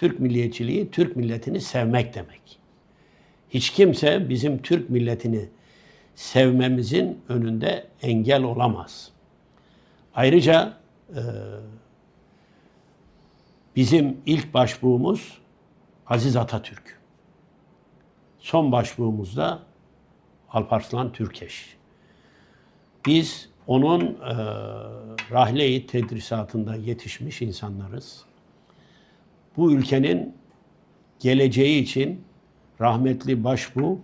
Türk milliyetçiliği Türk milletini sevmek demek. Hiç kimse bizim Türk milletini sevmemizin önünde engel olamaz. Ayrıca e, bizim ilk başbuğumuz Aziz Atatürk. Son başbuğumuz da Alparslan Türkeş. Biz onun e, rahle-i tedrisatında yetişmiş insanlarız. Bu ülkenin geleceği için rahmetli başbuğ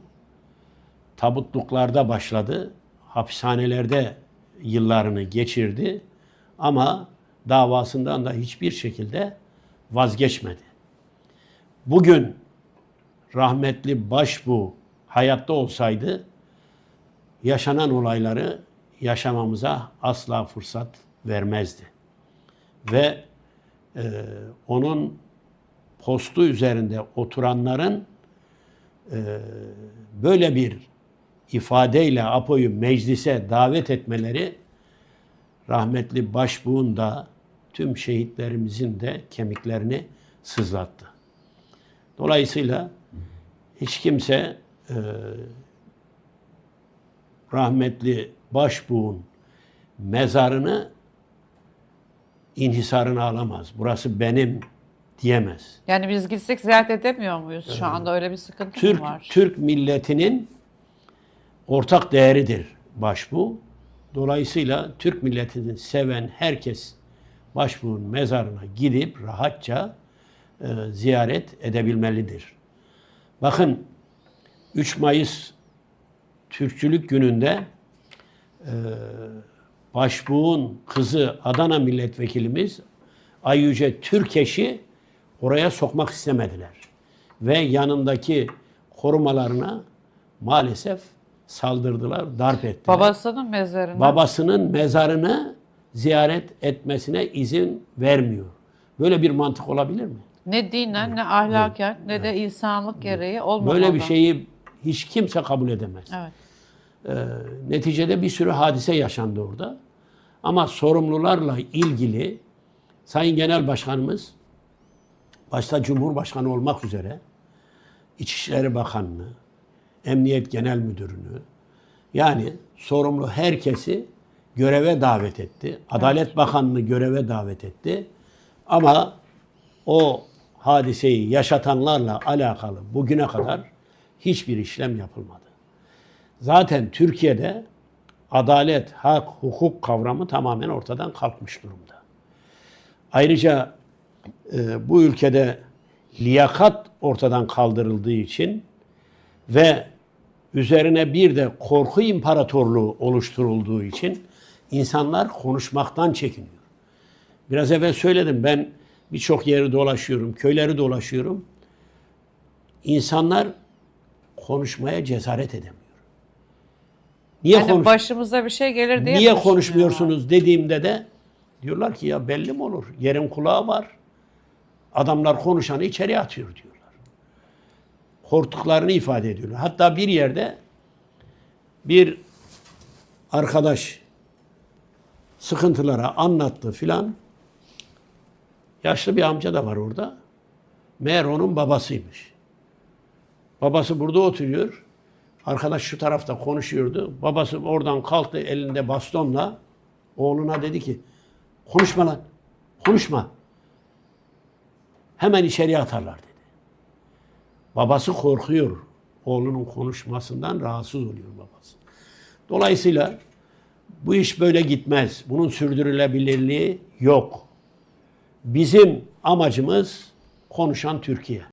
tabutluklarda başladı. Hapishanelerde yıllarını geçirdi. Ama davasından da hiçbir şekilde vazgeçmedi. Bugün rahmetli başbuğ hayatta olsaydı yaşanan olayları yaşamamıza asla fırsat vermezdi. Ve e, onun postu üzerinde oturanların e, böyle bir ifadeyle Apo'yu meclise davet etmeleri rahmetli başbuğun da tüm şehitlerimizin de kemiklerini sızlattı. Dolayısıyla hiç kimse e, rahmetli başbuğun mezarını inhisarına alamaz. Burası benim diyemez. Yani biz gitsek ziyaret edemiyor muyuz şu anda? Öyle bir sıkıntı Türk mı var? Türk milletinin ortak değeridir başbuğ. Dolayısıyla Türk milletini seven herkes başbuğun mezarına gidip rahatça e, ziyaret edebilmelidir. Bakın 3 Mayıs Türkçülük gününde e, başbuğun kızı Adana milletvekilimiz Ayyüce Türkeş'i oraya sokmak istemediler. Ve yanındaki korumalarına maalesef saldırdılar, darp ettiler. Babasının mezarına. Babasının mezarını ziyaret etmesine izin vermiyor. Böyle bir mantık olabilir mi? ne dinen, ne ahlaken, ne de insanlık gereği olmamalı. Böyle bir şeyi hiç kimse kabul edemez. Evet. Neticede bir sürü hadise yaşandı orada. Ama sorumlularla ilgili Sayın Genel Başkanımız başta Cumhurbaşkanı olmak üzere İçişleri Bakanlığı, Emniyet Genel Müdürünü yani sorumlu herkesi göreve davet etti. Adalet Bakanlığı göreve davet etti. Ama o hadiseyi yaşatanlarla alakalı bugüne kadar hiçbir işlem yapılmadı. Zaten Türkiye'de adalet, hak, hukuk kavramı tamamen ortadan kalkmış durumda. Ayrıca e, bu ülkede liyakat ortadan kaldırıldığı için ve üzerine bir de korku imparatorluğu oluşturulduğu için insanlar konuşmaktan çekiniyor. Biraz evvel söyledim ben birçok yeri dolaşıyorum, köyleri dolaşıyorum. İnsanlar konuşmaya cesaret edemiyor. Niye Yani konuş- başımıza bir şey gelir diye Niye konuşmuyorsunuz dediğimde de diyorlar ki ya belli mi olur? Yerin kulağı var. Adamlar konuşanı içeriye atıyor diyorlar. Korktuklarını ifade ediyorlar. Hatta bir yerde bir arkadaş sıkıntılara anlattı filan. Yaşlı bir amca da var orada. Meğer onun babasıymış. Babası burada oturuyor. Arkadaş şu tarafta konuşuyordu. Babası oradan kalktı elinde bastonla. Oğluna dedi ki konuşma lan. Konuşma. Hemen içeriye atarlar dedi. Babası korkuyor. Oğlunun konuşmasından rahatsız oluyor babası. Dolayısıyla bu iş böyle gitmez. Bunun sürdürülebilirliği yok. Bizim amacımız konuşan Türkiye.